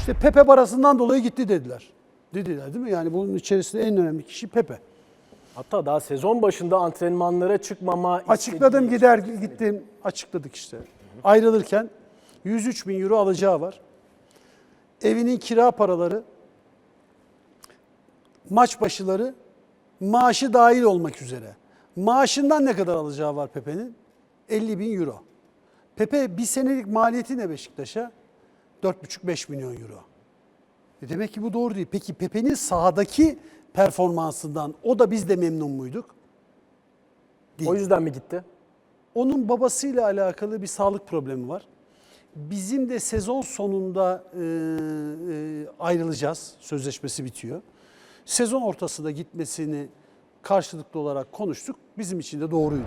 İşte Pepe parasından dolayı gitti dediler. Dediler değil mi? Yani bunun içerisinde en önemli kişi Pepe. Hatta daha sezon başında antrenmanlara çıkmama Açıkladım istediği- gider gittim açıkladık işte. Ayrılırken 103 bin euro alacağı var. Evinin kira paraları, maç başıları, maaşı dahil olmak üzere. Maaşından ne kadar alacağı var Pepe'nin? 50 bin euro. Pepe bir senelik maliyeti ne Beşiktaş'a? 4,5-5 milyon euro. E demek ki bu doğru değil. Peki Pepe'nin sahadaki performansından o da biz de memnun muyduk? O yüzden mi gitti? Onun babasıyla alakalı bir sağlık problemi var. Bizim de sezon sonunda e, e, ayrılacağız. Sözleşmesi bitiyor. Sezon ortasında gitmesini karşılıklı olarak konuştuk. Bizim için de doğruydu.